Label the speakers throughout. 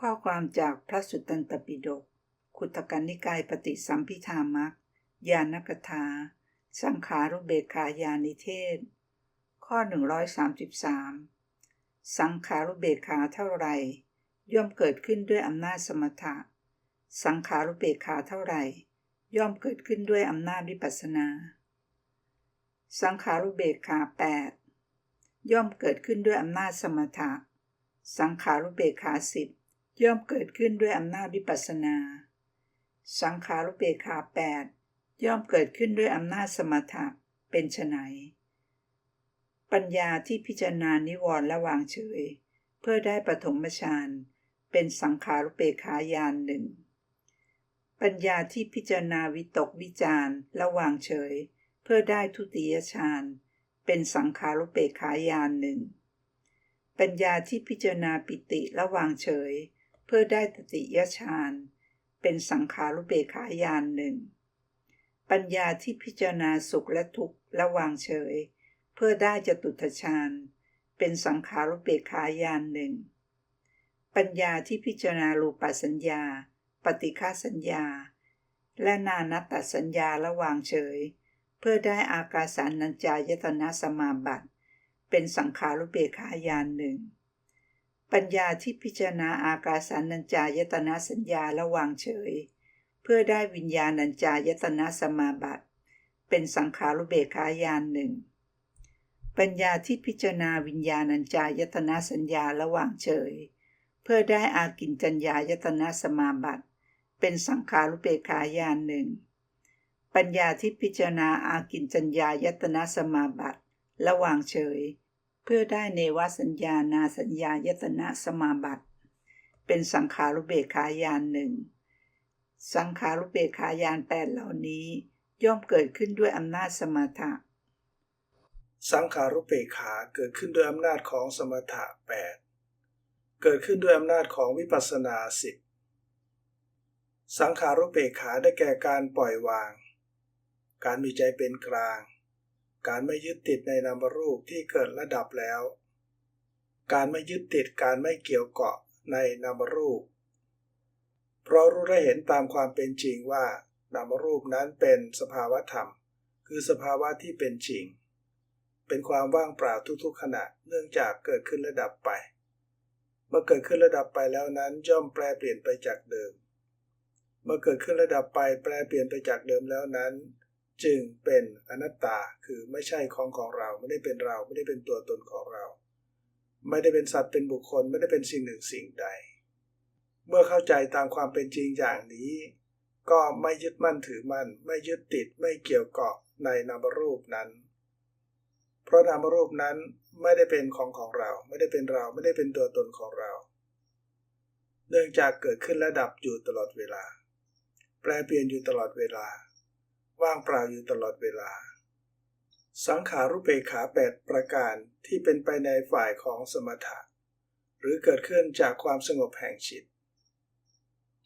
Speaker 1: ข้อความจากพระสุตตันตปิฎกขุตกันนิกายปฏิสัมพิธามักยานกถา สังขารุเบกายานิเทศ ข้อ 133 สังขารุเบกาเท่าไหร่ย่อมเกิดขึ้นด้วยอำนาจสมถะ สังขารุเบกาเท่าไหร่ย่อมเกิดขึ้นด้วยอำนาจวิปัสนา สังขารุเบกขาแปดย่อมเกิดขึ้นด้วยอำนาจสมถะ สังขารุเบกขาสิบ ย่อมเกิดขึ้นด้วยอำนาจวิปัสสนา สังขารุเบกขาแปดย่อมเกิดขึ้นด้วยอำนาจสมถะเป็นไนปัญญาที่พิจารณานิวรณ์และวางเฉย เพื่อได้ปฐมฌานเป็นสังขารุเบกขายานหนึ่ง ปัญญาที่พิจารณาวิตกวิจารและวางเฉย เพื่อได้ทุติยฌานเป็นสังขารุเบกขายานหนึ่ง ปัญญาที่พิจารณาปิติและวางเฉย พื่อได้ตติยฌาน เป็นสังขารุเบขายานหนึ่ง ปัญญาที่พิจารณาสุขและทุกข์และวางเฉย เพื่อได้จตุตฌาน เป็นสังขารุเบขายานหนึ่ง ปัญญาที่พิจารณารูปสัญญา ปฏิฆาสัญญา และนานัตตสัญญาและวางเฉย เพื่อได้อากาสานัญจายตนะสมาบัติ เป็นสังขารุเบขายานหนึ่ง ปัญญาที่พิจารณาอากาสานัญจายตนะสัญญาและวางเฉย เพื่อได้วิญญาณัญจายตนะสมาบัติ เป็นสังขารุเบกขายานหนึ่ง ปัญญาที่พิจารณาวิญญาณัญจายตนะสัญญาและวางเฉย เพื่อได้อากินจัญญายตนะสมาบัติ เป็นสังขารุเบกขายานหนึ่ง ปัญญาที่พิจารณาอากินจัญญายตนะสมาบัติและวางเฉย เพื่อได้เนวสัญญานาสัญญายตนะสมาบัติ เป็นสังขารุเบกขายานหนึ่ง สังขารุเบกขายานแปดเหล่านี้ย่อมเกิดขึ้นด้วยอำนาจสมถะ
Speaker 2: สังขารุเปกขาเกิดขึ้นด้วยอำนาจของสมถะแปดเกิดขึ้นด้วยอำนาจของวิปัสสนาสิบสังขารุเปกขาได้แก่การปล่อยวาง การมีใจเป็นกลาง การไม่ยึดติดในนามรูปที่เกิดระดับแล้ว การไม่ยึดติดการไม่เกี่ยวเกาะในนามรูป เพราะรู้ได้เห็นตามความเป็นจริงว่านามรูปนั้นเป็นสภาวะธรรม คือสภาวะที่เป็นจริง เป็นความว่างเปล่าทุกๆขณะเนื่องจากเกิดขึ้นระดับไป เมื่อเกิดขึ้นระดับไปแล้วนั้นย่อมแปลเปลี่ยนไปจากเดิม เมื่อเกิดขึ้นระดับไปแปลเปลี่ยนไปจากเดิมแล้วนั้น จึงเป็นอนัตตาคือไม่ใช่ของของเราไม่ได้เป็นเราไม่ได้เป็นตัวตนของเรา ไม่ได้เป็นสัตว์เป็นบุคคลไม่ได้เป็นสิ่งหนึ่งสิ่งใด เมื่อเข้าใจตามความเป็นจริงอย่างนี้ ก็ไม่ยึดมั่นถือมั่น ไม่ยึดติดไม่เกี่ยวเกาะในนามรูปนั้น เพราะนามรูปนั้นไม่ได้เป็นของของเรา ไม่ได้เป็นเราไม่ได้เป็นตัวตนของเรา เนื่องจากเกิดขึ้นและดับอยู่ตลอดเวลา แปลเปลี่ยนอยู่ตลอดเวลา ว่างเปล่าอยู่ตลอดเวลา สังขารุเปขาแปดประการที่เป็นไปในฝ่ายของสมถะ หรือเกิดขึ้นจากความสงบแห่งจิต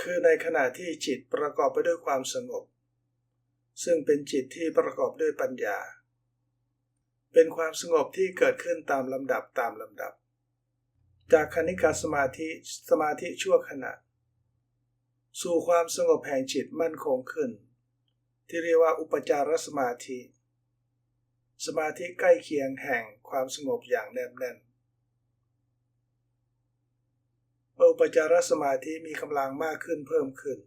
Speaker 2: คือในขณะที่จิตประกอบไปด้วยความสงบ ซึ่งเป็นจิตที่ประกอบด้วยปัญญา เป็นความสงบที่เกิดขึ้นตามลำดับตามลำดับ จากคณิกาสมาธิสมาธิชั่วขณะ สู่ความสงบแห่งจิตมั่นคงขึ้น ที่เรียกว่าอุปจารสมาธิ สมาธิใกล้เคียงแห่งความสงบอย่างแนบแน่นเมื่ออุปจารสมาธิมีกำลังมากขึ้นเพิ่มขึ้น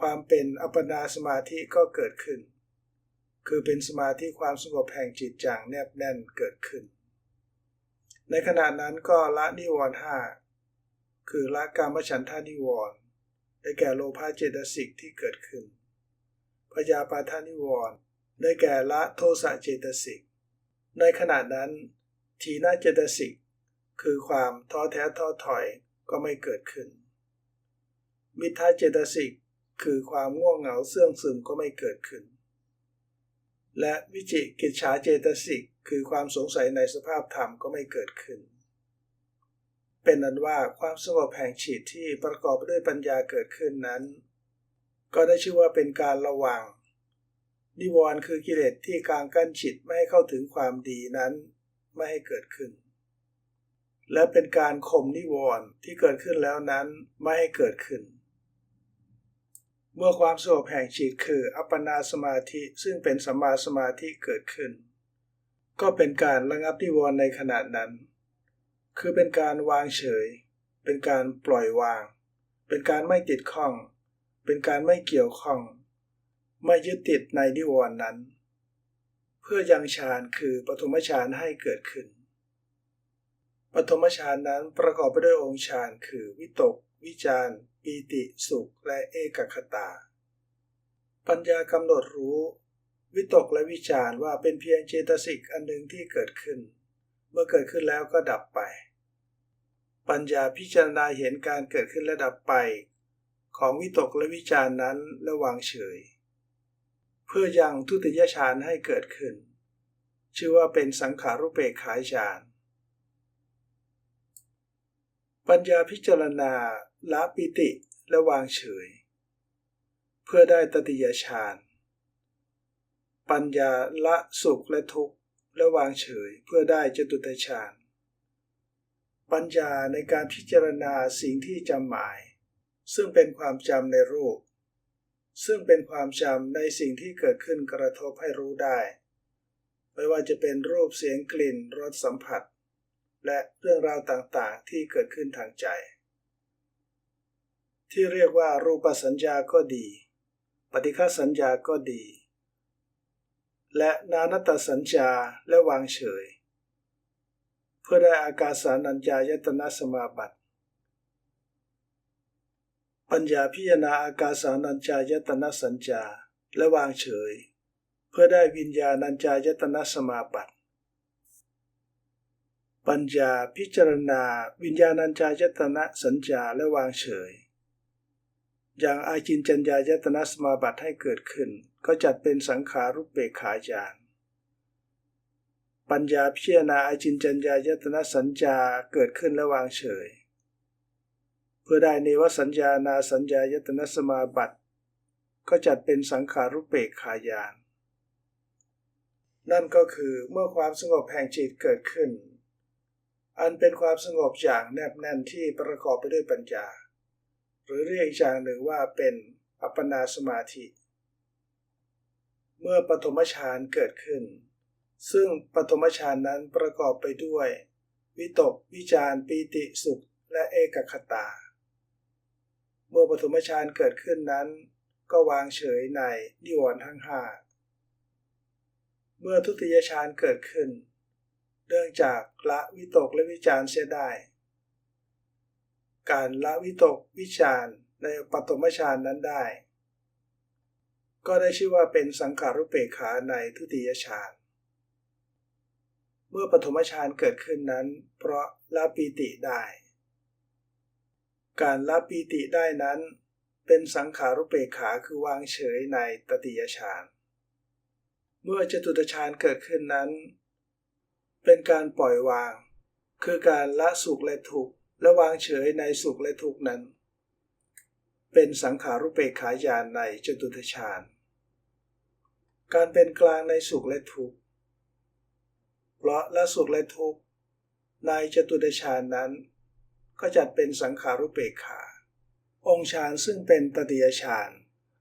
Speaker 2: ความเป็นอัปปนาสมาธิก็เกิดขึ้น คือเป็นสมาธิความสงบแห่งจิตอย่างแนบแน่นเกิดขึ้น ในขณะนั้นก็ละนิวรณ์ห้าคือละกามฉันทานิวรณ์ได้แก่โลภะเจตสิกที่เกิดขึ้น พยาปาทานิวรณ์ได้แก่ละโทสะเจตสิก ในขณะนั้น ทีนาเจตสิก คือความท้อแท้ท้อถอยก็ไม่เกิดขึ้น มิทาเจตสิก คือความง่วงเหงาเสื่องซึมก็ไม่เกิดขึ้น และวิจิกิจฉาเจตสิก คือความสงสัยในสภาพธรรมก็ไม่เกิดขึ้น เป็นนั้นว่าความสงบแห่งจิตที่ประกอบด้วยปัญญาเกิดขึ้นนั้น ก็ได้ชื่อว่าเป็นการระวัง นิวรณ์คือกิเลสที่กลางกั้นจิตไม่ให้เข้าถึงความดีนั้นไม่ให้เกิดขึ้น และเป็นการข่มนิวรณ์ที่เกิดขึ้นแล้วนั้นไม่ให้เกิดขึ้น เมื่อความสงบแห่งจิตคืออัปปนาสมาธิซึ่งเป็นสัมมาสมาธิเกิดขึ้น ก็เป็นการระงับนิวรณ์ในขณะนั้น คือเป็นการวางเฉย เป็นการปล่อยวาง เป็นการไม่ติดข้อง เป็นการไม่เกี่ยวข้อง ไม่ยึดติดในนิวรณ์นั้น เพื่อยังฌานคือปฐมฌานให้เกิดขึ้น ปฐมฌานนั้นประกอบไปด้วยองค์ฌานคือวิตก วิจารปีติสุขและเอกคตา ปัญญากำหนดรู้ วิตกและวิจารว่าเป็นเพียงเจตสิกอันหนึ่งที่เกิดขึ้น เมื่อเกิดขึ้นแล้วก็ดับไปปัญญาพิจารณาเห็นการเกิดขึ้นและดับไป ของวิตกและวิจารนั้นและวางเฉย เพื่อยังทุติยฌานให้เกิดขึ้น ชื่อว่าเป็นสังขารุเปกขายฌานปัญญาพิจารณาละปิติและวางเฉย เพื่อได้ตติยฌานปัญญาละสุขและทุกข์และวางเฉยเพื่อได้จตุตฌานปัญญาในการพิจารณาสิ่งที่จำหมาย ซึ่งเป็นความจำในรูป ซึ่งเป็นความจำในสิ่งที่เกิดขึ้นกระทบให้รู้ได้ ไม่ว่าจะเป็นรูปเสียงกลิ่นรสสัมผัส และเรื่องราวต่างๆที่เกิดขึ้นทางใจ ที่เรียกว่ารูปสัญญาก็ดี ปฏิฆาสัญญาก็ดี และนานัตสัญญาและวางเฉย เพื่อได้อากาสานัญญายตนะสมาบัติ ปัญญาพิจารณาอากาสานัญจายตนะสัญญาและวางเฉย เพื่อได้วิญญาณัญจายตนะสมาบัติ ปัญญาพิจารณาวิญญาณัญจายตนะสัญญาและวางเฉย อย่างอาจินจัญญายตนะสมาบัติให้เกิดขึ้น ก็จัดเป็นสังขารุปเปกขาจารปัญญาพิจารณาอาจินจัญญายตนะสัญญาเกิดขึ้นและวางเฉย พื่อได้เนวสัญญานาสัญญายตนะสมาบัติ ก็จัดเป็นสังขารุปเปกขายาน นั่นก็คือเมื่อความสงบแห่งจิตเกิดขึ้น อันเป็นความสงบอย่างแนบแน่นที่ประกอบไปด้วยปัญญา หรือเรียกอีกอย่างหนึ่งว่าเป็นอัปปนาสมาธิ เมื่อปฐมฌานเกิดขึ้น ซึ่งปฐมฌานนั้นประกอบไปด้วย วิตกวิจารปีติสุขและเอกคตา เมื่อปฐมฌานเกิดขึ้นนั้น ก็วางเฉยในนิวรณ์ทั้งห้าเมื่อทุติยฌานเกิดขึ้น เนื่องจากละวิตกและวิจารเสียได้ การละวิตกวิจารในปฐมฌานนั้นได้ ก็ได้ชื่อว่าเป็นสังขารุเปกขาในทุติยฌาน เมื่อปฐมฌานเกิดขึ้นนั้น เพราะละปีติได้ การละปีติได้นั้น เป็นสังขารุเปกขาคือวางเฉยในตติยฌาน เมื่อจตุตฌานเกิดขึ้นนั้น เป็นการปล่อยวาง คือการละสุขและทุกข์และวางเฉยในสุขและทุกข์นั้น เป็นสังขารุเปกขายานในจตุตฌานการเป็นกลางในสุขและทุกข์เพราะละสุขและทุกข์ในจตุตฌานนั้น ก็จัดเป็นสังขารุเปกขา องค์ฌานซึ่งเป็นตติยฌาน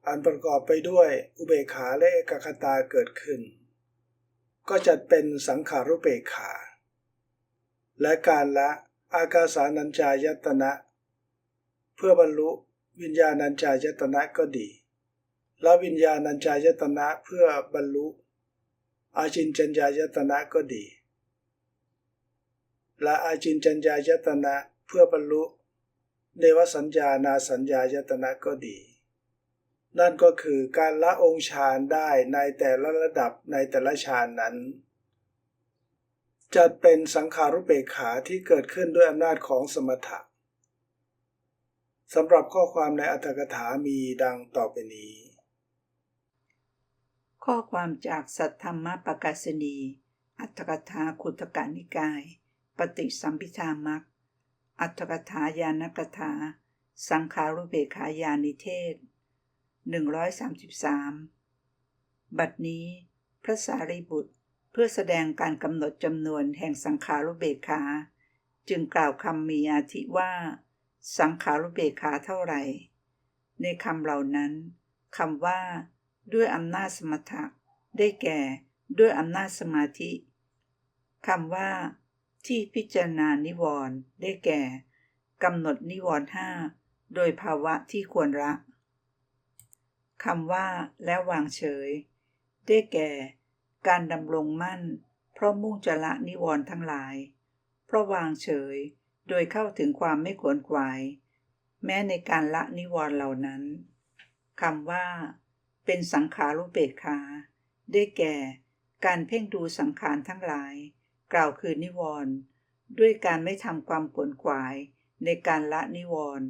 Speaker 2: อันประกอบไปด้วยอุเบกขาและเอกคตาเกิดขึ้น ก็จัดเป็นสังขารุเปกขา และการละอากาสานัญจายตนะ เพื่อบรรลุวิญญาณัญจายตนะก็ดี และวิญญาณัญจายตนะเพื่อบรรลุ อาจินจัญญายตนะก็ดี และอาจินจัญญายตนะ เพื่อบรรลุเนวสัญญานาสัญญายตนะก็ดี นั่นก็คือการละองค์ฌานได้ในแต่ละระดับในแต่ละฌานนั้น จัดเป็นสังขารุเปกขาที่เกิดขึ้นด้วยอำนาจของสมถะสำหรับข้อความในอัตถกถามีดังต่อไปนี้
Speaker 1: ข้อความจากสัทธรรมปกาสนี อัตถกถาขุตกานิกาย ปฏิสัมพิธามัก อัตถกถายานกถา สังขารุเบขายานิเทศ 133 บัดนี้ พระสารีบุตรเพื่อแสดงการกำหนดจำนวนแห่งสังขารุเบขา จึงกล่าวคำมีอาทิว่า สังขารุเบขาเท่าไหร่ ในคำเหล่านั้นคำว่า ด้วยอำนาจสมถะได้แก่ ด้วยอำนาจสมาธิคำว่า ที่พิจารณานิวรณ์ได้แก่กำหนดนิวรณ์ห้าโดยภาวะที่ควรละคำว่าแล้ววางเฉย ได้แก่ การดำรงมั่น เพราะมุ่งจะละนิวรณ์ทั้งหลาย เพราะวางเฉยโดยเข้าถึงความไม่ขวนขวาย แม้ในการละนิวรณ์เหล่านั้นคำว่า เป็นสังขารุเบกขา ได้แก่ การเพ่งดูสังขารทั้งหลาย กล่าวคือนิวรณ์ด้วยการไม่ทำความขวนขวายในการละนิวรณ์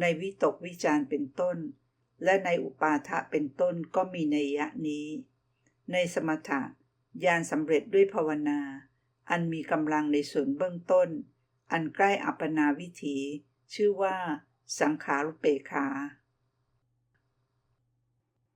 Speaker 1: ในวิตกวิจารเป็นต้น และในอุปาทะเป็นต้นก็มีในยะนี้ ในสมถะยานสำเร็จด้วยภาวนา อันมีกำลังในส่วนเบื้องต้น อันใกล้อัปปนาวิถี ชื่อว่า สังขารุเปขา